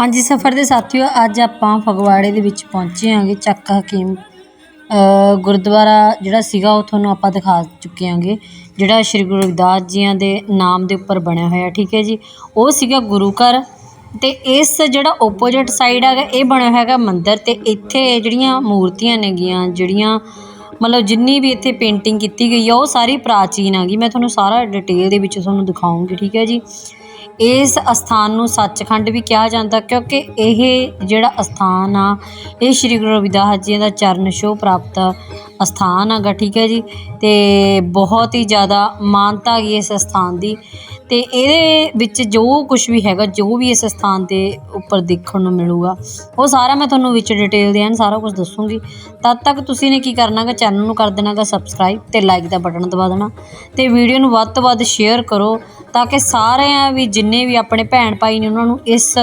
ਹਾਂਜੀ, ਸਫ਼ਰ ਦੇ ਸਾਥੀਓ, ਅੱਜ ਆਪਾਂ ਫਗਵਾੜੇ ਦੇ ਵਿੱਚ ਪਹੁੰਚੇ ਹਾਂਗੇ, ਚੱਕ ਹਕੀਮ। ਗੁਰਦੁਆਰਾ ਜਿਹੜਾ ਸੀਗਾ, ਉਹ ਤੁਹਾਨੂੰ ਆਪਾਂ ਦਿਖਾ ਚੁੱਕੇ ਹਾਂਗੇ। ਜਿਹੜਾ ਸ਼੍ਰੀ ਗੁਰੂ ਰਵਿਦਾਸ ਜੀਆਂ ਦੇ ਨਾਮ ਦੇ ਉੱਪਰ ਬਣਿਆ ਹੋਇਆ, ਠੀਕ ਹੈ ਜੀ? ਉਹ ਸੀਗਾ ਗੁਰੂ ਘਰ ਤੇ ਇਸ ਜਿਹੜਾ ਓਪੋਜਿਟ ਸਾਈਡ ਹੈਗਾ, ਇਹ ਬਣਿਆ ਹੈਗਾ ਮੰਦਿਰ ਤੇ ਇੱਥੇ ਜਿਹੜੀਆਂ ਮੂਰਤੀਆਂ ਨੇਗੀਆਂ, ਜਿਹੜੀਆਂ ਮਤਲਬ ਜਿੰਨੀ ਵੀ ਇੱਥੇ ਪੇਂਟਿੰਗ ਕੀਤੀ ਗਈ ਆ, ਉਹ ਸਾਰੀ ਪ੍ਰਾਚੀਨ ਹੈਗੀ। ਮੈਂ ਤੁਹਾਨੂੰ ਸਾਰਾ ਡਿਟੇਲ ਦੇ ਵਿੱਚ ਤੁਹਾਨੂੰ ਦਿਖਾਉਂਗੀ, ਠੀਕ ਹੈ ਜੀ? ਇਸ ਅਸਥਾਨ ਨੂੰ ਸੱਚਖੰਡ ਵੀ ਕਿਹਾ ਜਾਂਦਾ ਕਿਉਂਕਿ ਇਹ ਜਿਹੜਾ ਅਸਥਾਨ ਆ, ਇਹ ਸ਼੍ਰੀ ਗੁਰੂ ਰਵਿਦਾਸ ਜੀ ਦਾ ਚਰਨ ਛੋਹ ਪ੍ਰਾਪਤ ਅਸਥਾਨ ਹੈਗਾ, ਠੀਕ ਹੈ ਜੀ। ਤੇ ਬਹੁਤ ਹੀ ਜ਼ਿਆਦਾ ਮਾਨਤਾ ਹੈਗੀ ਇਸ ਅਸਥਾਨ ਦੀ। ਅਤੇ ਇਹਦੇ ਵਿੱਚ ਜੋ ਕੁਛ ਵੀ ਹੈਗਾ, ਜੋ ਵੀ ਇਸ ਸਥਾਨ ਦੇ ਉੱਪਰ ਦੇਖਣ ਨੂੰ ਮਿਲੂਗਾ, ਉਹ ਸਾਰਾ ਮੈਂ ਤੁਹਾਨੂੰ ਵਿੱਚ ਡਿਟੇਲ ਦੇ ਐਨ ਸਾਰਾ ਕੁਝ ਦੱਸੂੰਗੀ। ਤਦ ਤੱਕ ਤੁਸੀਂ ਨੇ ਕੀ ਕਰਨਾ ਗਾ ਚੈਨਲ ਨੂੰ ਕਰ ਦੇਣਾ ਗਾ ਸਬਸਕ੍ਰਾਈਬ ਅਤੇ ਲਾਈਕ ਦਾ ਬਟਨ ਦਬਾ ਦੇਣਾ ਅਤੇ ਵੀਡੀਓ ਨੂੰ ਵੱਧ ਤੋਂ ਵੱਧ ਸ਼ੇਅਰ ਕਰੋ ਤਾਂ ਕਿ ਸਾਰਿਆਂ ਵੀ, ਜਿੰਨੇ ਵੀ ਆਪਣੇ ਭੈਣ ਭਾਈ ਨੇ ਉਹਨਾਂ ਨੂੰ ਇਸ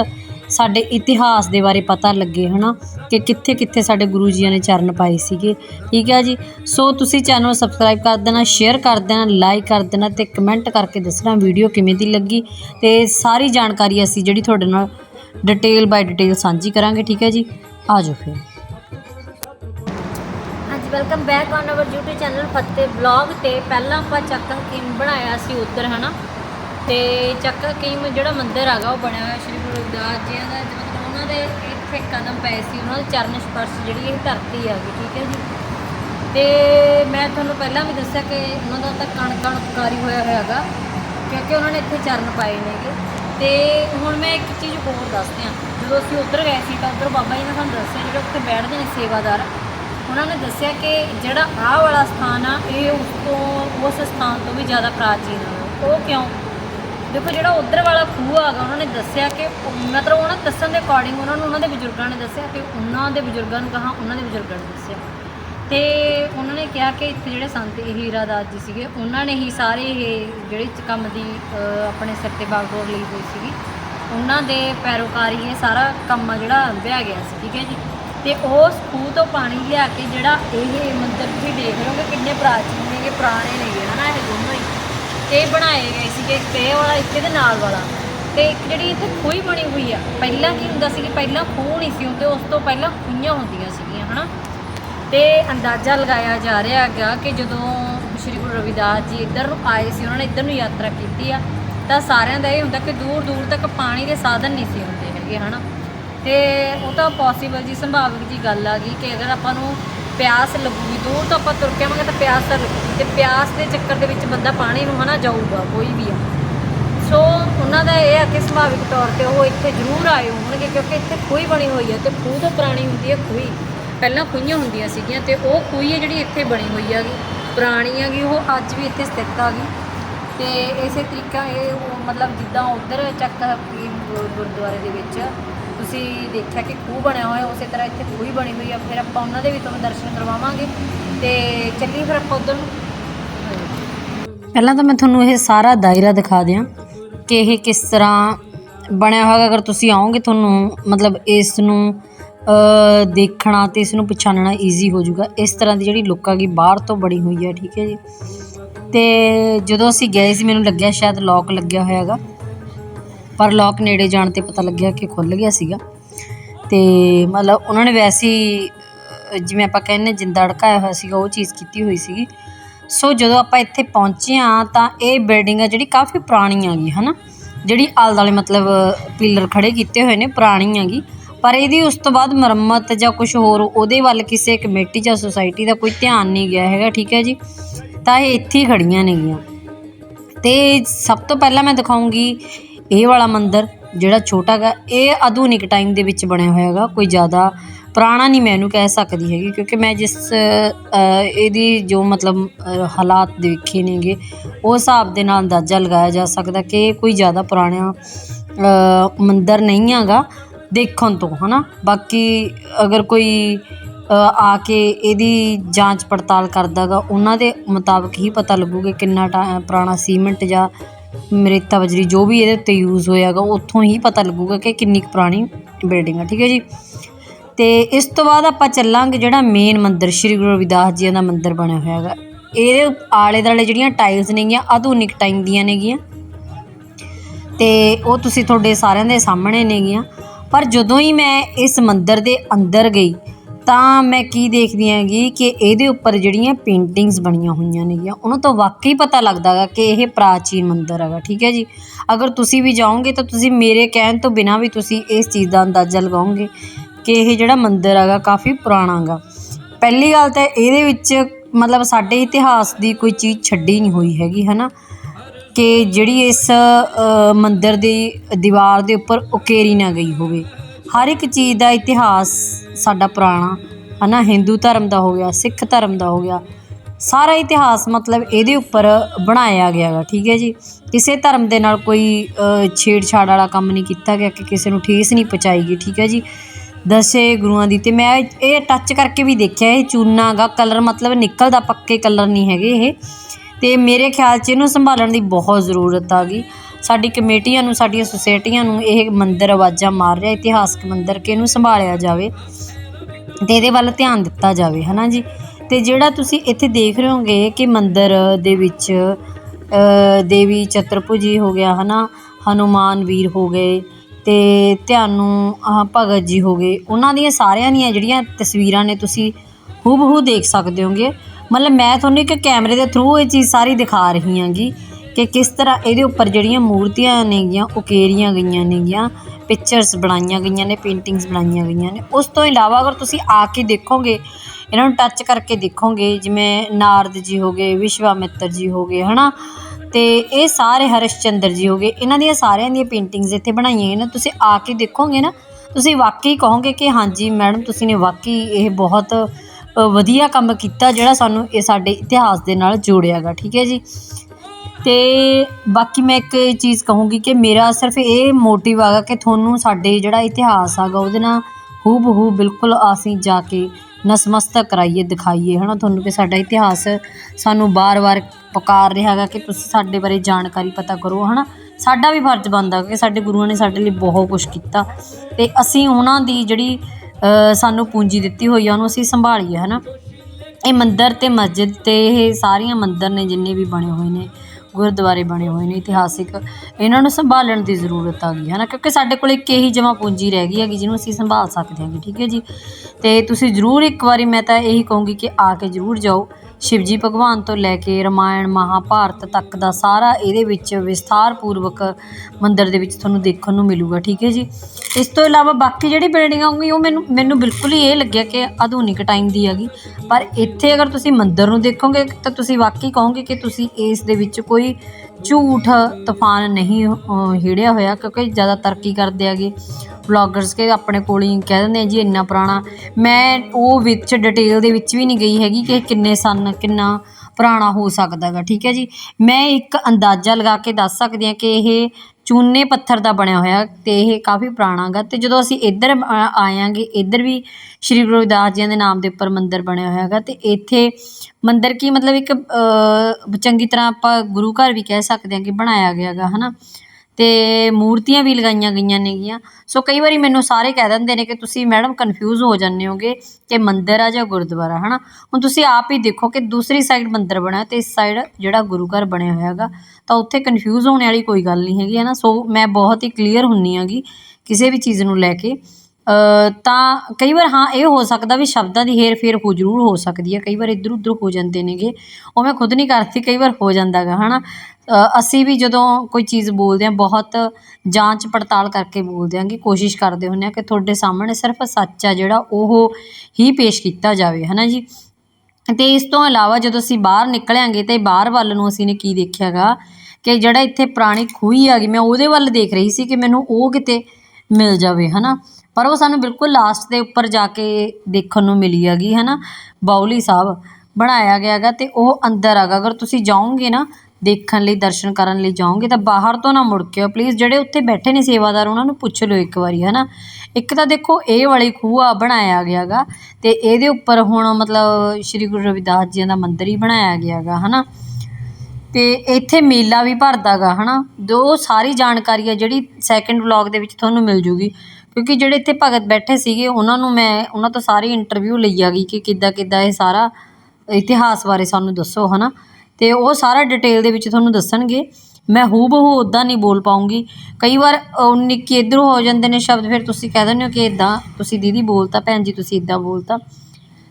ਸਾਡੇ ਇਤਿਹਾਸ ਦੇ ਬਾਰੇ ਪਤਾ ਲੱਗੇ ਹੈ ਨਾ ਕਿ ਕਿੱਥੇ ਕਿੱਥੇ ਸਾਡੇ ਗੁਰੂ ਜੀਆਂ ਨੇ ਚਰਨ ਪਾਏ ਸੀਗੇ। ਠੀਕ ਹੈ ਜੀ? ਸੋ ਤੁਸੀਂ ਚੈਨਲ ਸਬਸਕ੍ਰਾਈਬ ਕਰ ਦੇਣਾ ਸ਼ੇਅਰ ਕਰ ਦੇਣਾ ਲਾਈਕ ਕਰ ਦੇਣਾ ਤੇ ਕਮੈਂਟ ਕਰਕੇ ਦੱਸਣਾ ਵੀਡੀਓ ਕਿਵੇਂ ਦੀ ਲੱਗੀ ਤੇ ਸਾਰੀ ਜਾਣਕਾਰੀ ਅਸੀਂ ਜਿਹੜੀ ਤੁਹਾਡੇ ਨਾਲ ਡਿਟੇਲ ਬਾਈ ਡਿਟੇਲ ਸਾਂਝੀ ਕਰਾਂਗੇ, ਠੀਕ ਹੈ ਜੀ? ਆ ਜਾਓ ਫਿਰ। ਹਾਂਜੀ welcome back on our YouTube channel Fateh blog ਤੇ ਪਹਿਲਾਂ ਆਪਾਂ ਚੱਕ ਹਕੀਮ ਬਣਾਇਆ ਸੀ ਉੱਧਰ, ਹਨਾ? ਤੇ ਚੱਕ ਕਈ ਜਿਹੜਾ ਮੰਦਿਰ ਹੈਗਾ, ਉਹ ਬਣਿਆ ਹੋਇਆ ਸ਼੍ਰੀ ਗੁਰੂ ਰਵਿਦਾਸ ਜੀ ਦਾ ਮਤਲਬ ਉਹਨਾਂ ਦੇ ਇੱਥੇ ਕਦਮ ਪਏ ਸੀ, ਉਹਨਾਂ ਦੇ ਚਰਨ ਸਪਰਸ਼ ਜਿਹੜੀ ਇਹ ਧਰਤੀ ਹੈਗੀ, ਠੀਕ ਹੈ ਜੀ। ਤੇ ਮੈਂ ਤੁਹਾਨੂੰ ਪਹਿਲਾਂ ਵੀ ਦੱਸਿਆ ਕਿ ਉਹਨਾਂ ਦਾ ਤਾਂ ਕਣ ਕਣ ਪੁਕਾਰੀ ਹੋਇਆ ਹੋਇਆ ਹੈਗਾ, ਕਿਉਂਕਿ ਉਹਨਾਂ ਨੇ ਇੱਥੇ ਚਰਨ ਪਾਏ ਨੇਗੇ। ਤੇ ਹੁਣ ਮੈਂ ਇੱਕ ਚੀਜ਼ ਹੋਰ ਦੱਸਦੀ ਹਾਂ, ਜਦੋਂ ਅਸੀਂ ਉੱਧਰ ਗਏ ਸੀ ਤਾਂ ਉੱਧਰ ਬਾਬਾ ਜੀ ਨੇ ਸਾਨੂੰ ਦੱਸਿਆ, ਜਿਹੜੇ ਉੱਥੇ ਬੈਠਦੇ ਨੇ ਸੇਵਾਦਾਰ, ਉਹਨਾਂ ਨੇ ਦੱਸਿਆ ਕਿ ਜਿਹੜਾ ਆਹ ਵਾਲਾ ਸਥਾਨ ਆ, ਇਹ ਉਸ ਤੋਂ, ਉਸ ਸਥਾਨ ਤੋਂ ਵੀ ਜ਼ਿਆਦਾ ਪ੍ਰਾਚੀਨ ਆ। ਉਹ ਕਿਉਂ? ਦੇਖੋ ਜਿਹੜਾ ਉਧਰ ਵਾਲਾ ਖੂਹ ਹੈਗਾ, ਉਹਨਾਂ ਨੇ ਦੱਸਿਆ ਕਿ ਮਤਲਬ ਉਹਨਾਂ ਦੱਸਣ ਦੇ ਅਕੋਰਡਿੰਗ ਉਹਨਾਂ ਨੂੰ ਉਹਨਾਂ ਦੇ ਬਜ਼ੁਰਗਾਂ ਨੇ ਦੱਸਿਆ ਤੇ ਉਹਨਾਂ ਦੇ ਬਜ਼ੁਰਗਾਂ ਨੂੰ ਕਹਾ ਉਹਨਾਂ ਦੇ ਬਜ਼ੁਰਗਾਂ ਨੇ ਦੱਸਿਆ। ਤੇ ਉਹਨਾਂ ਨੇ ਕਿਹਾ ਕਿ ਇੱਥੇ ਜਿਹੜੇ ਸੰਤ ਹੀਰਾ ਦਾਸ ਜੀ ਸੀਗੇ, ਉਹਨਾਂ ਨੇ ਹੀ ਸਾਰੇ ਇਹ ਜਿਹੜੇ ਕੰਮ ਦੀ ਆਪਣੇ ਸਿਰ ਤੇ ਬਾਗਡੋਰ ਲਈ ਹੋਈ ਸੀਗੀ। ਉਹਨਾਂ ਦੇ ਪੈਰੋਕਾਰ ਹੀ ਇਹ ਸਾਰਾ ਕੰਮ ਆ ਜਿਹੜਾ ਲਿਆ ਗਿਆ ਸੀ, ਠੀਕ ਹੈ ਜੀ। ਤੇ ਉਸ ਖੂਹ ਤੋਂ ਪਾਣੀ ਲਿਆ ਕੇ ਜਿਹੜਾ ਇਹ ਮੰਦਰ ਤੁਸੀਂ ਦੇਖ ਰਹੇ ਹੋਗੇ ਕਿੰਨੇ ਪ੍ਰਾਚੀਨ ਨੇਗੇ ਪੁਰਾਣੇ ਨੇਗੇ ਹਨਾ ਇਹ ਦੋਨੋਂ ਹੀ। ਇਹ ਬਣਾਏ ਗਏ ਇੱਕ ਇਹ ਵਾਲਾ, ਇੱਕ ਇਹਦੇ ਨਾਲ ਵਾਲਾ। ਤੇ ਇੱਕ ਜਿਹੜੀ ਇੱਥੇ ਖੂਹੀ ਬਣੀ ਹੋਈ ਆ, ਪਹਿਲਾਂ ਕੀ ਹੁੰਦਾ ਸੀ ਕਿ ਪਹਿਲਾਂ ਖੂਹ ਨਹੀਂ ਸੀ ਹੁੰਦੇ, ਉਸ ਤੋਂ ਪਹਿਲਾਂ ਖੂਹੀਆਂ ਹੁੰਦੀਆਂ ਸੀਗੀਆਂ, ਹਨਾ? ਤੇ ਅੰਦਾਜ਼ਾ ਲਗਾਇਆ ਜਾ ਰਿਹਾ ਹੈਗਾ ਕਿ ਜਦੋਂ ਸ਼੍ਰੀ ਗੁਰੂ ਰਵਿਦਾਸ ਜੀ ਇੱਧਰ ਨੂੰ ਆਏ ਸੀ, ਉਹਨਾਂ ਨੇ ਇੱਧਰ ਨੂੰ ਯਾਤਰਾ ਕੀਤੀ ਆ, ਤਾਂ ਸਾਰਿਆਂ ਦਾ ਇਹ ਹੁੰਦਾ ਕਿ ਦੂਰ ਦੂਰ ਤੱਕ ਪਾਣੀ ਦੇ ਸਾਧਨ ਨਹੀਂ ਸੀ ਹੁੰਦੇ ਹੈਗੇ, ਹਨਾ? ਤੇ ਉਹ ਤਾਂ ਪੋਸੀਬਲ ਜੀ, ਸੰਭਾਵਿਕ ਜੀ ਗੱਲ ਆ ਗਈ ਕਿ ਅਗਰ ਆਪਾਂ ਨੂੰ ਪਿਆਸ ਲੱਗੂਗੀ, ਦੂਰ ਤੋਂ ਆਪਾਂ ਤੁਰ ਕੇ ਆਵਾਂਗੇ ਤਾਂ ਪਿਆਸ ਤਾਂ ਲੱਗੂਗੀ ਤੇ ਪਿਆਸ ਦੇ ਚੱਕਰ ਦੇ ਵਿੱਚ ਬੰਦਾ ਪਾਣੀ ਨੂੰ ਹਨਾ ਜਾਊਗਾ, ਕੋਈ ਵੀ ਆ। ਸੋ ਉਹਨਾਂ ਦਾ ਇਹ ਆ ਕਿ ਸੁਭਾਵਿਕ ਤੌਰ ਤੇ ਉਹ ਇੱਥੇ ਜ਼ਰੂਰ ਆਏ ਹੋਣਗੇ ਕਿਉਂਕਿ ਇੱਥੇ ਖੂਹੀ ਬਣੀ ਹੋਈ ਹੈ ਤੇ ਖੂਹ ਤਾਂ ਪੁਰਾਣੀ ਹੁੰਦੀ ਹੈ ਖੂਹੀ। ਪਹਿਲਾਂ ਖੂਹੀਆਂ ਹੁੰਦੀਆਂ ਸੀਗੀਆਂ ਤੇ ਉਹ ਖੂਹੀ ਹੈ ਜਿਹੜੀ ਇੱਥੇ ਬਣੀ ਹੋਈ ਹੈਗੀ ਪੁਰਾਣੀ ਹੈਗੀ ਉਹ ਅੱਜ ਵੀ ਇੱਥੇ ਸਥਿਤ ਹੈਗੀ ਤੇ ਇਸੇ ਤਰੀਕਾ ਇਹ ਮਤਲਬ ਜਿੱਦਾਂ ਉਧਰ ਚੱਕ ਹਕੀਮ ਗੁਰਦੁਆਰੇ ਦੇ ਵਿੱਚ ਤੁਸੀਂ ਦੇਖਿਆ ਕਿ ਖੂਹ ਬਣਿਆ ਹੋਇਆ, ਉਸੇ ਤਰ੍ਹਾਂ ਇੱਥੇ ਖੂਹ ਹੀ ਬਣੀ ਹੋਈ ਆ। ਫਿਰ ਆਪਾਂ ਉਹਨਾਂ ਦੇ ਵੀ ਤੁਹਾਨੂੰ ਦਰਸ਼ਨ ਕਰਵਾਵਾਂਗੇ ਤੇ ਚੱਲੀ ਫਿਰ ਆਪਾਂ ਉਧਰ ਪਹਿਲਾਂ ਤਾਂ ਮੈਂ ਤੁਹਾਨੂੰ ਇਹ ਸਾਰਾ ਦਾਇਰਾ ਦਿਖਾ ਦਿਆਂ ਕਿ ਇਹ ਕਿਸ ਤਰ੍ਹਾਂ ਬਣਿਆ ਹੋਇਆ। ਅਗਰ ਤੁਸੀਂ ਆਓਗੇ ਤੁਹਾਨੂੰ, ਮਤਲਬ ਇਸ ਨੂੰ ਦੇਖਣਾ ਤੇ ਇਸ ਨੂੰ ਪਛਾਣਨਾ ਈਜ਼ੀ ਹੋ ਜਾਊਗਾ। ਇਸ ਤਰ੍ਹਾਂ ਦੀ ਜਿਹੜੀ ਲੁੱਕ ਹੈਗੀ ਬਾਹਰ ਤੋਂ ਬਣੀ ਹੋਈ ਆ, ਠੀਕ ਹੈ ਜੀ। ਤੇ ਜਦੋਂ ਅਸੀਂ ਗਏ ਸੀ, ਮੈਨੂੰ ਲੱਗਿਆ ਸ਼ਾਇਦ ਲੌਕ ਲੱਗਿਆ ਹੋਇਆ ਪਰ ਲੋਕ ਨੇੜੇ ਜਾਣ ਤੇ ਪਤਾ ਲੱਗਿਆ ਕਿ ਖੁੱਲ ਗਿਆ ਸੀਗਾ। ਤੇ ਮਤਲਬ ਉਹਨਾਂ ਨੇ ਵੈਸੇ ਹੀ ਜਿਵੇਂ ਆਪਾਂ ਕਹਿੰਦੇ ਜਿੰਦਾ ਅੜਕਾਇਆ ਹੋਇਆ ਸੀਗਾ, ਉਹ ਚੀਜ਼ ਕੀਤੀ ਹੋਈ ਸੀਗੀ। ਸੋ ਜਦੋਂ ਆਪਾਂ ਇੱਥੇ ਪਹੁੰਚੇ ਆ ਤਾਂ ਇਹ ਬਿਲਡਿੰਗ ਆ ਜਿਹੜੀ ਕਾਫੀ ਪੁਰਾਣੀ ਹੈਗੀ ਹਨਾ? ਜਿਹੜੀ ਆਲੇ ਦੁਆਲੇ ਮਤਲਬ ਪਿਲਰ ਖੜੇ ਕੀਤੇ ਹੋਏ ਨੇ, ਪੁਰਾਣੀ ਹੈਗੀ ਪਰ ਇਹਦੀ ਉਸ ਤੋਂ ਬਾਅਦ ਮੁਰੰਮਤ ਜਾਂ ਕੁਝ ਹੋਰ, ਉਹਦੇ ਵੱਲ ਕਿਸੇ ਕਮੇਟੀ ਜਾਂ ਸੁਸਾਇਟੀ ਦਾ ਕੋਈ ਧਿਆਨ ਨਹੀਂ ਗਿਆ ਹੈਗਾ, ਠੀਕ ਹੈ ਜੀ? ਤਾਂ ਇਹ ਇੱਥੇ ਹੀ ਖੜੀਆਂ ਨੇਗੀਆਂ। ਤੇ ਸਭ ਤੋਂ ਪਹਿਲਾਂ ਮੈਂ ਦਿਖਾਉਂਗੀ ਇਹ ਵਾਲਾ ਮੰਦਰ ਜਿਹੜਾ ਛੋਟਾ ਗਾ, ਇਹ ਆਧੁਨਿਕ ਟਾਈਮ ਦੇ ਵਿੱਚ ਬਣਿਆ ਹੋਇਆ ਹੈਗਾ ਕੋਈ ਜ਼ਿਆਦਾ ਪੁਰਾਣਾ ਨਹੀਂ ਮੈਂ ਇਹਨੂੰ ਕਹਿ ਸਕਦੀ ਹੈਗੀ, ਕਿਉਂਕਿ ਮੈਂ ਜਿਸ ਇਹਦੀ ਜੋ ਮਤਲਬ ਹਾਲਾਤ ਦੇਖੇ ਨੇਗੇ, ਉਹ ਹਿਸਾਬ ਦੇ ਨਾਲ ਅੰਦਾਜ਼ਾ ਲਗਾਇਆ ਜਾ ਸਕਦਾ ਕਿ ਇਹ ਕੋਈ ਜ਼ਿਆਦਾ ਪੁਰਾਣਾ ਮੰਦਰ ਨਹੀਂ ਹੈਗਾ ਦੇਖਣ ਤੋਂ, ਹਨਾ? ਬਾਕੀ ਅਗਰ ਕੋਈ ਆ ਕੇ ਇਹਦੀ ਜਾਂਚ ਪੜਤਾਲ ਕਰਦਾਗਾ ਉਹਨਾਂ ਦੇ ਮੁਤਾਬਕ ਹੀ ਪਤਾ ਲੱਗੂਗਾ ਕਿੰਨਾ ਟਾ- ਪੁਰਾਣਾ ਸੀਮੈਂਟ ਜਾਂ ਰੇਤਾ ਬਜਰੀ ਜੋ ਵੀ ਇਹਦੇ ਉੱਤੇ ਯੂਜ਼ ਹੋਇਆਗਾ, ਉੱਥੋਂ ਹੀ ਪਤਾ ਲੱਗੂਗਾ ਕਿ ਕਿੰਨੀ ਕੁ ਪੁਰਾਣੀ ਬਿਲਡਿੰਗ ਆ, ਠੀਕ ਹੈ ਜੀ? ਤੇ ਇਸ ਤੋਂ ਬਾਅਦ ਆਪਾਂ ਚੱਲਾਂਗੇ ਜਿਹੜਾ ਮੇਨ ਮੰਦਿਰ, ਸ਼੍ਰੀ ਗੁਰੂ ਰਵਿਦਾਸ ਜੀ ਦਾ ਮੰਦਿਰ ਬਣਿਆ ਹੋਇਆ ਹੈਗਾ। ਇਹਦੇ ਆਲੇ ਦੁਆਲੇ ਜਿਹੜੀਆਂ ਟਾਈਲਸ ਨੇਗੀਆਂ, ਆਧੁਨਿਕ ਟਾਈਮ ਦੀਆਂ ਨੇਗੀਆਂ। ਤੇ ਉਹ ਤੁਸੀਂ ਤੁਹਾਡੇ ਸਾਰਿਆਂ ਦੇ ਸਾਹਮਣੇ ਨੇਗੀਆਂ। ਪਰ ਜਦੋਂ ਹੀ ਮੈਂ ਇਸ ਮੰਦਿਰ ਦੇ ਅੰਦਰ ਗਈ ਤਾਂ ਮੈਂ ਕੀ ਦੇਖਦੀ ਹੈਗੀ ਕਿ ਇਹਦੇ ਉੱਪਰ ਜਿਹੜੀਆਂ ਪੇਂਟਿੰਗਸ ਬਣੀਆਂ ਹੋਈਆਂ ਨੇਗੀਆਂ ਉਹਨਾਂ ਤੋਂ ਵਾਕਈ ਪਤਾ ਲੱਗਦਾ ਗਾ ਕਿ ਇਹ ਪ੍ਰਾਚੀਨ ਮੰਦਿਰ ਹੈਗਾ ਠੀਕ ਹੈ ਜੀ? ਅਗਰ ਤੁਸੀਂ ਵੀ ਜਾਓਗੇ ਤਾਂ ਤੁਸੀਂ ਮੇਰੇ ਕਹਿਣ ਤੋਂ ਬਿਨਾਂ ਵੀ ਤੁਸੀਂ ਇਸ ਚੀਜ਼ ਦਾ ਅੰਦਾਜ਼ਾ ਲਗਾਓਗੇ ਕਿ ਇਹ ਜਿਹੜਾ ਮੰਦਿਰ ਹੈਗਾ ਕਾਫੀ ਪੁਰਾਣਾ ਗਾ ਪਹਿਲੀ ਗੱਲ ਤਾਂ ਇਹਦੇ ਵਿੱਚ ਮਤਲਬ ਸਾਡੇ ਇਤਿਹਾਸ ਦੀ ਕੋਈ ਚੀਜ਼ ਛੱਡੀ ਨਹੀਂ ਹੋਈ ਹੈਗੀ ਹਨਾ? ਕਿ ਜਿਹੜੀ ਇਸ ਅ, ਮੰਦਿਰ ਦੀ ਦੀਵਾਰ ਦੇ ਉੱਪਰ ਉਕੇਰੀ ਨਾ ਗਈ ਹੋਵੇ। ਹਰ ਇੱਕ ਚੀਜ਼ ਦਾ ਇਤਿਹਾਸ ਸਾਡਾ ਪੁਰਾਣਾ, ਹਨਾ? ਹਿੰਦੂ ਧਰਮ ਦਾ ਹੋ ਗਿਆ, ਸਿੱਖ ਧਰਮ ਦਾ ਹੋ ਗਿਆ। ਸਾਰਾ ਇਤਿਹਾਸ ਮਤਲਬ ਇਹਦੇ ਉੱਪਰ ਬਣਾਇਆ ਗਿਆ ਗਾ, ਠੀਕ ਹੈ ਜੀ? ਕਿਸੇ ਧਰਮ ਦੇ ਨਾਲ ਕੋਈ ਛੇੜਛਾੜ ਵਾਲਾ ਕੰਮ ਨਹੀਂ ਕੀਤਾ ਗਿਆ ਕਿ ਕਿਸੇ ਨੂੰ ਠੇਸ ਨਹੀਂ ਪਹੁੰਚਾਈਗੀ ਠੀਕ ਹੈ ਜੀ? ਦਸੇ ਗੁਰੂਆਂ ਦੀ ਤੇ ਮੈਂ ਇਹ ਟੱਚ ਕਰਕੇ ਵੀ ਦੇਖਿਆ, ਇਹ ਚੂਨਾ ਗਾ ਕਲਰ ਮਤਲਬ ਨਿਕਲਦਾ, ਪੱਕੇ ਕਲਰ ਨਹੀਂ ਹੈਗੇ ਇਹ। ਤੇ ਮੇਰੇ ਖਿਆਲ 'ਚ ਇਹਨੂੰ ਸੰਭਾਲਣ ਦੀ ਬਹੁਤ ਜ਼ਰੂਰਤ ਆ ਗਈ ਸਾਡੀ ਕਮੇਟੀਆਂ ਨੂੰ, ਸਾਡੀਆਂ ਸੁਸਾਇਟੀਆਂ ਨੂੰ ਇਹ ਮੰਦਰ ਆਵਾਜ਼ਾਂ ਮਾਰ ਰਿਹਾ, ਇਤਿਹਾਸਕ ਮੰਦਰ ਕਿ ਇਹਨੂੰ ਸੰਭਾਲਿਆ ਜਾਵੇ ਅਤੇ ਇਹਦੇ ਵੱਲ ਧਿਆਨ ਦਿੱਤਾ ਜਾਵੇ ਹੈ ਨਾ ਜੀ? ਅਤੇ ਜਿਹੜਾ ਤੁਸੀਂ ਇੱਥੇ ਦੇਖ ਰਹੇ ਹੋਗੇ ਕਿ ਮੰਦਰ ਦੇ ਵਿੱਚ ਦੇਵੀ ਚਤਰਭੁਜੀ ਹੋ ਗਿਆ ਹੈ ਨਾ ਹਨੂੰਮਾਨ ਵੀਰ ਹੋ ਗਏ ਅਤੇ ਧਿਆਨੂ, ਆਹ, ਭਗਤ ਜੀ ਹੋ ਗਏ, ਉਹਨਾਂ ਦੀਆਂ ਸਾਰਿਆਂ ਦੀਆਂ ਜਿਹੜੀਆਂ ਤਸਵੀਰਾਂ ਨੇ ਤੁਸੀਂ ਹੂਬਹੂ ਦੇਖ ਸਕਦੇ ਹੋਗੇ। ਮਤਲਬ ਮੈਂ ਤੁਹਾਨੂੰ ਇੱਕ ਕੈਮਰੇ ਦੇ ਥਰੂ ਇਹ ਚੀਜ਼ ਸਾਰੀ ਦਿਖਾ ਰਹੀ ਹਾਂਗੀ। ਕਿ ਕਿਸ ਤਰ੍ਹਾਂ ਇਹਦੇ ਉੱਪਰ ਜਿਹੜੀਆਂ ਮੂਰਤੀਆਂ ਨੇਗੀਆਂ ਉਕੇਰੀਆਂ ਗਈਆਂ ਨੇਗੀਆਂ ਪਿਕਚਰਸ ਬਣਾਈਆਂ ਗਈਆਂ ਨੇ ਪੇਂਟਿੰਗਸ ਬਣਾਈਆਂ ਗਈਆਂ ਨੇ। ਉਸ ਤੋਂ ਇਲਾਵਾ ਅਗਰ ਤੁਸੀਂ ਆ ਕੇ ਦੇਖੋਗੇ, ਇਹਨਾਂ ਨੂੰ ਟੱਚ ਕਰਕੇ ਦੇਖੋਗੇ, ਜਿਵੇਂ ਨਾਰਦ ਜੀ ਹੋ ਗਏ, ਵਿਸ਼ਵਾਮਿੱਤਰ ਜੀ ਹੋ ਗਏ, ਹਨਾ? ਤੇ ਇਹ ਸਾਰੇ ਹਰਿਸ਼ਚੰਦਰ ਜੀ ਹੋ ਗਏ, ਇਹਨਾਂ ਦੀਆਂ ਸਾਰਿਆਂ ਦੀਆਂ ਪੇਂਟਿੰਗਸ ਇੱਥੇ ਬਣਾਈਆਂ ਗਈਆਂ ਨੇ। ਤੁਸੀਂ ਆ ਕੇ ਦੇਖੋਗੇ ਨਾ, ਤੁਸੀਂ ਵਾਕਈ ਕਹੋਗੇ ਕਿ ਹਾਂਜੀ, ਮੈਡਮ, ਤੁਸੀਂ ਨੇ ਵਾਕਈ ਇਹ ਬਹੁਤ ਵਧੀਆ ਕੰਮ ਕੀਤਾ ਜਿਹੜਾ ਸਾਨੂੰ ਇਹ ਸਾਡੇ ਇਤਿਹਾਸ ਦੇ ਨਾਲ ਜੋੜਿਆਗਾ, ਠੀਕ ਹੈ ਜੀ? ਅਤੇ ਬਾਕੀ ਮੈਂ ਇੱਕ ਚੀਜ਼ ਕਹੂੰਗੀ ਕਿ ਮੇਰਾ ਸਿਰਫ ਇਹ ਮੋਟਿਵ ਹੈਗਾ ਕਿ ਤੁਹਾਨੂੰ ਸਾਡੇ ਜਿਹੜਾ ਇਤਿਹਾਸ ਹੈਗਾ ਉਹਦੇ ਨਾਲ ਹੂ ਬਹੂ ਬਿਲਕੁਲ ਅਸੀਂ ਜਾ ਕੇ ਨਸਮਸਤਕ ਕਰਾਈਏ, ਦਿਖਾਈਏ ਹੈ ਨਾ ਤੁਹਾਨੂੰ ਕਿ ਸਾਡਾ ਇਤਿਹਾਸ ਸਾਨੂੰ ਵਾਰ ਵਾਰ ਪੁਕਾਰ ਰਿਹਾ ਹੈਗਾ ਕਿ ਤੁਸੀਂ ਸਾਡੇ ਬਾਰੇ ਜਾਣਕਾਰੀ ਪਤਾ ਕਰੋ ਹੈ ਨਾ ਸਾਡਾ ਵੀ ਫਰਜ਼ ਬਣਦਾ ਕਿ ਸਾਡੇ ਗੁਰੂਆਂ ਨੇ ਸਾਡੇ ਲਈ ਬਹੁਤ ਕੁਛ ਕੀਤਾ ਅਤੇ ਅਸੀਂ ਉਹਨਾਂ ਦੀ ਜਿਹੜੀ ਸਾਨੂੰ ਪੂੰਜੀ ਦਿੱਤੀ ਹੋਈ ਆ, ਉਹਨੂੰ ਅਸੀਂ ਸੰਭਾਲੀਏ ਹੈ ਨਾ ਇਹ ਮੰਦਰ ਅਤੇ ਮਸਜਿਦ ਤੇ ਇਹ ਸਾਰੀਆਂ ਮੰਦਰ ਨੇ ਜਿੰਨੇ ਵੀ ਬਣੇ ਹੋਏ ਨੇ ਗੁਰਦੁਆਰੇ ਬਣੇ ਹੋਏ ਨੇ ਇਤਿਹਾਸਿਕ, ਇਹਨਾਂ ਨੂੰ ਸੰਭਾਲਣ ਦੀ ਜ਼ਰੂਰਤ ਆ ਗਈ ਹੈ ਨਾ ਕਿਉਂਕਿ ਸਾਡੇ ਕੋਲ ਇੱਕ ਇਹੀ ਜਮਾ ਪੂੰਜੀ ਰਹਿ ਗਈ ਹੈਗੀ, ਜਿਹਨੂੰ ਅਸੀਂ ਸੰਭਾਲ ਸਕਦੇ ਹਾਂਗੇ, ਠੀਕ ਹੈ ਜੀ? ਅਤੇ ਤੁਸੀਂ ਜ਼ਰੂਰ ਇੱਕ ਵਾਰੀ ਮੈਂ ਤਾਂ ਇਹੀ ਕਹੂੰਗੀ ਕਿ ਆ ਕੇ ਜ਼ਰੂਰ ਜਾਓ। ਸ਼ਿਵਜੀ ਭਗਵਾਨ ਤੋਂ ਲੈ ਕੇ ਰਾਮਾਇਣ ਮਹਾਭਾਰਤ ਤੱਕ ਦਾ ਸਾਰਾ ਇਹਦੇ ਵਿੱਚ ਵਿਸਥਾਰ ਪੂਰਵਕ ਮੰਦਿਰ ਦੇ ਵਿੱਚ ਤੁਹਾਨੂੰ ਦੇਖਣ ਨੂੰ ਮਿਲੂਗਾ ਠੀਕ ਹੈ ਜੀ? ਇਸ ਤੋਂ ਇਲਾਵਾ ਬਾਕੀ ਜਿਹੜੀ ਬਿਲਡਿੰਗਾਂ ਆਉਂਗੀ ਉਹ ਮੈਨੂੰ ਮੈਨੂੰ ਬਿਲਕੁਲ ਹੀ ਇਹ ਲੱਗਿਆ ਕਿ ਆਧੁਨਿਕ ਟਾਈਮ ਦੀ ਹੈਗੀ। ਪਰ ਇੱਥੇ ਅਗਰ ਤੁਸੀਂ ਮੰਦਿਰ ਨੂੰ ਦੇਖੋਗੇ ਤਾਂ ਤੁਸੀਂ ਵਾਕਈ ਕਹੋਗੇ ਕਿ ਤੁਸੀਂ ਇਸ ਦੇ ਵਿੱਚ ਕੋਈ ਝੂਠ ਤੂਫਾਨ ਨਹੀਂ ਅ, ਹਿੜਿਆ ਹੋਇਆ ਕਿਉਂਕਿ ਜ਼ਿਆਦਾ ਤਰੱਕੀ ਕਰਦੇ ਹੈਗੇ? ਵਲੌਗਰਸ ਕੇ ਆਪਣੇ ਕੋਲ ਹੀ ਕਹਿ ਦਿੰਦੇ ਆ ਜੀ, ਇੰਨਾ ਪੁਰਾਣਾ। ਮੈਂ ਉਹ ਵਿੱਚ ਡਿਟੇਲ ਦੇ ਵਿੱਚ ਵੀ ਨਹੀਂ ਗਈ ਹੈਗੀ ਕਿ ਇਹ ਕਿੰਨੇ ਸਨ ਕਿੰਨਾ ਪੁਰਾਣਾ ਹੋ ਸਕਦਾ ਹੈਗਾ ਠੀਕ ਹੈ ਜੀ? ਮੈਂ ਇੱਕ ਅੰਦਾਜ਼ਾ ਲਗਾ ਕੇ ਦੱਸ ਸਕਦੀ ਹਾਂ ਕਿ ਇਹ ਚੂਨੇ ਪੱਥਰ ਦਾ ਬਣਿਆ ਹੋਇਆ ਤੇ ਇਹ ਕਾਫੀ ਪੁਰਾਣਾ ਗਾ ਤੇ ਜਦੋਂ ਅਸੀਂ ਇੱਧਰ ਆ- ਆਇਆਂਗੇ ਇੱਧਰ ਵੀ ਸ਼੍ਰੀ ਗੁਰੂ ਰਵਿਦਾਸ ਜੀ ਦੇ ਨਾਮ ਦੇ ਉੱਪਰ ਮੰਦਿਰ ਬਣਿਆ ਹੋਇਆ ਹੈਗਾ ਤੇ ਇੱਥੇ ਮੰਦਿਰ ਕੀ ਮਤਲਬ ਇੱਕ ਚੰਗੀ ਤਰ੍ਹਾਂ ਆਪਾਂ ਗੁਰੂ ਘਰ ਵੀ ਕਹਿ ਸਕਦੇ ਹਾਂ ਕਿ ਬਣਾਇਆ ਗਿਆ ਹੈਗਾ ਹਨਾ? ਅਤੇ ਮੂਰਤੀਆਂ ਵੀ ਲਗਾਈਆਂ ਗਈਆਂ ਨੇਗੀਆਂ। ਸੋ ਕਈ ਵਾਰੀ ਮੈਨੂੰ ਸਾਰੇ ਕਹਿ ਦਿੰਦੇ ਨੇ ਕਿ ਤੁਸੀਂ ਮੈਡਮ ਕਨਫਿਊਜ਼ ਹੋ ਜਾਂਦੇ ਹੋਗੇ ਕਿ ਮੰਦਰ ਆ ਜਾਂ ਗੁਰਦੁਆਰਾ ਹੈ ਨਾ ਹੁਣ ਤੁਸੀਂ ਆਪ ਹੀ ਦੇਖੋ ਕਿ ਦੂਸਰੀ ਸਾਈਡ ਮੰਦਰ ਬਣਿਆ ਅਤੇ ਇਸ ਸਾਈਡ ਜਿਹੜਾ ਗੁਰੂ ਘਰ ਬਣਿਆ ਹੋਇਆ ਹੈਗਾ, ਤਾਂ ਉੱਥੇ ਕਨਫਿਊਜ਼ ਹੋਣ ਵਾਲੀ ਕੋਈ ਗੱਲ ਨਹੀਂ ਹੈਗੀ ਹੈ ਨਾ ਸੋ ਮੈਂ ਬਹੁਤ ਹੀ ਕਲੀਅਰ ਹੁੰਦੀ ਹੈਗੀ ਕਿਸੇ ਵੀ ਚੀਜ਼ ਨੂੰ ਲੈ ਕੇ। ਤਾਂ ਕਈ ਵਾਰ ਹਾਂ, ਇਹ ਹੋ ਸਕਦਾ ਵੀ ਸ਼ਬਦਾਂ ਦੀ ਹੇਰ ਫੇਰ ਹੋ ਜ਼ਰੂਰ ਹੋ ਸਕਦੀ ਹੈ। ਕਈ ਵਾਰ ਇੱਧਰ ਉੱਧਰ ਹੋ ਜਾਂਦੇ ਨੇਗੇ। ਉਹ ਮੈਂ ਖੁਦ ਨਹੀਂ ਕਰਦੀ, ਕਈ ਵਾਰ ਹੋ ਜਾਂਦਾ ਗਾ ਹੈ ਨਾ ਅਸੀਂ ਵੀ ਜਦੋਂ ਕੋਈ ਚੀਜ਼ ਬੋਲਦੇ ਹਾਂ, ਬਹੁਤ ਜਾਂਚ ਪੜਤਾਲ ਕਰਕੇ ਬੋਲਦੇ ਹਾਂਗੇ ਕੋਸ਼ਿਸ਼ ਕਰਦੇ ਹੁੰਦੇ ਹਾਂ ਕਿ ਤੁਹਾਡੇ ਸਾਹਮਣੇ ਸਿਰਫ ਸੱਚ ਆ ਜਿਹੜਾ ਉਹ ਹੀ ਪੇਸ਼ ਕੀਤਾ ਜਾਵੇ ਹੈ ਨਾ ਜੀ? ਅਤੇ ਇਸ ਤੋਂ ਇਲਾਵਾ ਜਦੋਂ ਅਸੀਂ ਬਾਹਰ ਨਿਕਲਿਆਂਗੇ ਤੇ ਬਾਹਰ ਵੱਲ ਨੂੰ ਅਸੀਂ ਨੇ ਕੀ ਦੇਖਿਆਗਾ ਕਿ ਜਿਹੜਾ ਇੱਥੇ ਪੁਰਾਣੀ ਖੂਹੀ ਆ ਗਈ, ਮੈਂ ਉਹਦੇ ਵੱਲ ਦੇਖ ਰਹੀ ਸੀ ਕਿ ਮੈਨੂੰ ਉਹ ਕਿਤੇ ਮਿਲ ਜਾਵੇ ਹੈ ਨਾ ਪਰ ਉਹ ਸਾਨੂੰ ਬਿਲਕੁਲ ਲਾਸਟ ਦੇ ਉੱਪਰ ਜਾ ਕੇ ਦੇਖਣ ਨੂੰ ਮਿਲੀ ਹੈਗੀ ਹੈ ਨਾ ਬਾਉਲੀ ਸਾਹਿਬ ਬਣਾਇਆ ਗਿਆ ਹੈਗਾ ਅਤੇ ਉਹ ਅੰਦਰ ਹੈਗਾ। ਅਗਰ ਤੁਸੀਂ ਜਾਓਗੇ ਨਾ, ਦੇਖਣ ਲਈ, ਦਰਸ਼ਨ ਕਰਨ ਲਈ ਜਾਓਗੇ ਤਾਂ ਬਾਹਰ ਤੋਂ ਨਾ ਮੁੜ ਕੇ ਪਲੀਜ਼ ਜਿਹੜੇ ਉੱਥੇ ਬੈਠੇ ਨੇ ਸੇਵਾਦਾਰ, ਉਹਨਾਂ ਨੂੰ ਪੁੱਛ ਲਿਓ ਇੱਕ ਵਾਰੀ ਹੈ ਨਾ ਇੱਕ ਤਾਂ ਦੇਖੋ, ਇਹ ਵਾਲੀ ਖੂਹਾ ਬਣਾਇਆ ਗਿਆ ਗਾ ਅਤੇ ਇਹਦੇ ਉੱਪਰ ਹੁਣ ਮਤਲਬ ਸ਼੍ਰੀ ਗੁਰੂ ਰਵਿਦਾਸ ਜੀ ਦਾ ਮੰਦਿਰ ਹੀ ਬਣਾਇਆ ਗਿਆ ਗਾ ਨਾ ਅਤੇ ਇੱਥੇ ਮੇਲਾ ਵੀ ਭਰਦਾ ਗਾ ਹੈ ਨਾ ਜੋ ਸਾਰੀ ਜਾਣਕਾਰੀ ਆ ਜਿਹੜੀ ਸੈਕਿੰਡ ਵਲੌਗ ਦੇ ਵਿੱਚ ਤੁਹਾਨੂੰ ਮਿਲ ਜੂਗੀ। ਕਿਉਂਕਿ ਜਿਹੜੇ ਇੱਥੇ ਭਗਤ ਬੈਠੇ ਸੀਗੇ, ਉਹਨਾਂ ਨੂੰ ਮੈਂ, ਉਹਨਾਂ ਤੋਂ ਸਾਰੀ ਇੰਟਰਵਿਊ ਲਈ ਆ ਗਈ ਕਿ ਕਿੱਦਾਂ ਕਿੱਦਾਂ ਇਹ ਸਾਰਾ ਇਤਿਹਾਸ ਬਾਰੇ ਸਾਨੂੰ ਦੱਸੋ ਹੈ ਨਾ ਅਤੇ ਉਹ ਸਾਰਾ ਡਿਟੇਲ ਦੇ ਵਿੱਚ ਤੁਹਾਨੂੰ ਦੱਸਣਗੇ। ਮੈਂ ਹੂ ਬਹੂ ਉੱਦਾਂ ਨਹੀਂ ਬੋਲ ਪਾਉਂਗੀ। ਕਈ ਵਾਰ ਉਹ ਨਿੱਕੀ ਇੱਧਰੋਂ ਹੋ ਜਾਂਦੇ ਨੇ ਸ਼ਬਦ, ਫਿਰ ਤੁਸੀਂ ਕਹਿ ਦਿੰਦੇ ਹੋ ਕਿ ਇੱਦਾਂ ਤੁਸੀਂ ਦੀਦੀ ਬੋਲ ਤਾ ਭੈਣ ਜੀ ਤੁਸੀਂ ਇੱਦਾਂ ਬੋਲਤਾ। ਤੇ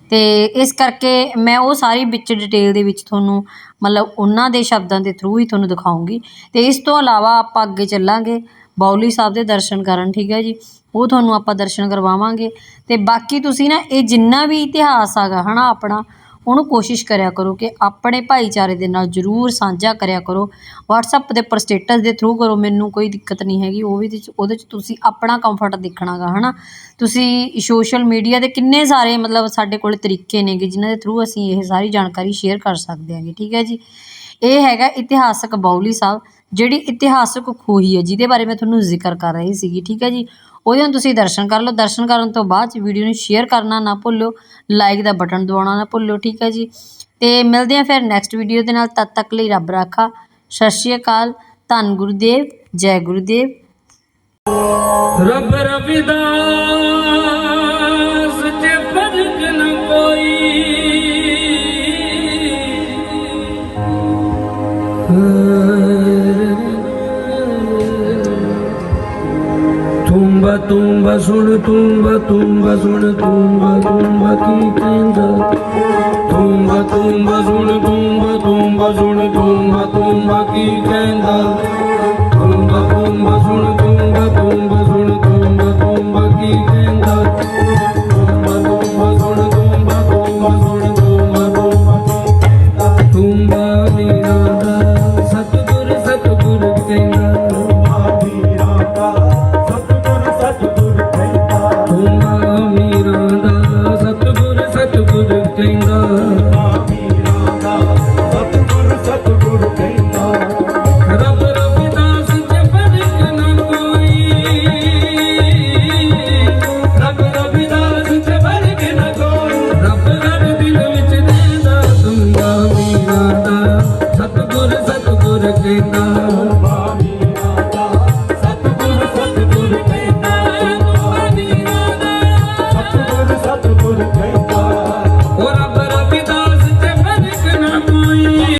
ਅਤੇ ਇਸ ਕਰਕੇ ਮੈਂ ਉਹ ਸਾਰੀ ਵਿੱਚ ਡਿਟੇਲ ਦੇ ਵਿੱਚ ਤੁਹਾਨੂੰ, ਮਤਲਬ ਉਹਨਾਂ ਦੇ ਸ਼ਬਦਾਂ ਦੇ ਥਰੂ ਹੀ ਤੁਹਾਨੂੰ ਦਿਖਾਉਂਗੀ। ਅਤੇ ਇਸ ਤੋਂ ਇਲਾਵਾ ਆਪਾਂ ਅੱਗੇ ਚੱਲਾਂਗੇ। ਬਾਉਲੀ ਸਾਹਿਬ ਦੇ ਦਰਸ਼ਨ ਕਰਨ, ਠੀਕ ਹੈ ਜੀ? ਉਹ ਤੁਹਾਨੂੰ ਆਪਾਂ ਦਰਸ਼ਨ ਕਰਵਾਵਾਂਗੇ। ਅਤੇ ਬਾਕੀ ਤੁਸੀਂ ਨਾ, ਇਹ ਜਿੰਨਾ ਵੀ ਇਤਿਹਾਸ ਹੈਗਾ ਹੈ ਨਾ ਆਪਣਾ ਉਹਨੂੰ ਕੋਸ਼ਿਸ਼ ਕਰਿਆ ਕਰੋ ਕਿ ਆਪਣੇ ਭਾਈਚਾਰੇ ਦੇ ਨਾਲ ਜ਼ਰੂਰ ਸਾਂਝਾ ਕਰਿਆ ਕਰੋ। ਵਟਸਐਪ ਦੇ ਉੱਪਰ ਸਟੇਟਸ ਦੇ ਥਰੂ ਕਰੋ, ਮੈਨੂੰ ਕੋਈ ਦਿੱਕਤ ਨਹੀਂ ਹੈਗੀ। ਉਹ ਵੀ ਵਿੱਚ- ਉਹਦੇ 'ਚ ਤੁਸੀਂ ਆਪਣਾ ਕੰਫਰਟ ਦੇਖਣਾ ਗਾ ਹੈ ਨਾ ਤੁਸੀਂ ਸੋਸ਼ਲ ਮੀਡੀਆ ਦੇ ਕਿੰਨੇ ਸਾਰੇ ਮਤਲਬ ਸਾਡੇ ਕੋਲ ਤਰੀਕੇ ਨੇਗੇ, ਜਿਨ੍ਹਾਂ ਦੇ ਥਰੂ ਅਸੀਂ ਇਹ ਸਾਰੀ ਜਾਣਕਾਰੀ ਸ਼ੇਅਰ ਕਰ ਸਕਦੇ ਹਾਂਗੇ, ਠੀਕ ਹੈ ਜੀ? ਇਹ ਹੈਗਾ ਇਤਿਹਾਸਕ ਬਾਉਲੀ ਸਾਹਿਬ, ਜਿਹੜੀ ਇਤਿਹਾਸਕ ਖੂਹੀ ਹੈ, ਜਿਹਦੇ ਬਾਰੇ ਮੈਂ ਤੁਹਾਨੂੰ ਜ਼ਿਕਰ ਕਰ ਰਹੀ ਸੀਗੀ, ਠੀਕ ਹੈ ਜੀ? ਉਹਦੇ ਨੂੰ ਤੁਸੀਂ ਦਰਸ਼ਨ ਕਰ ਲਓ। ਦਰਸ਼ਨ ਕਰਨ ਤੋਂ ਬਾਅਦ ਚ ਵੀਡੀਓ ਨੂੰ ਸ਼ੇਅਰ ਕਰਨਾ ਨਾ ਭੁੱਲਿਓ। ਲਾਈਕ ਦਾ ਬਟਨ ਦਬਾਉਣਾ ਨਾ ਭੁੱਲਿਓ, ਠੀਕ ਹੈ ਜੀ? ਤੇ ਮਿਲਦੇ ਹਾਂ ਫਿਰ ਨੈਕਸਟ ਵੀਡੀਓ ਦੇ ਨਾਲ। ਤਦ ਤੱਕ ਲਈ ਰੱਬ ਰਾਖਾ। ਸਤਿ ਸ਼੍ਰੀ ਅਕਾਲ। ਧੰਨ ਗੁਰਦੇਵ। ਜੈ ਗੁਰੂਦੇਵ। ਰੱਬ ਰਵਿਦਾਸ ਤੇ ਫ਼ਰਕ ਨ ਕੋਈ tumba, sun tumba, tumba, sun tumba, tumba, kikinda. Tumba, tumba, sun tumba, tumba, sun tumba, tumba, kikinda. Tumba, tumba, sun tumba.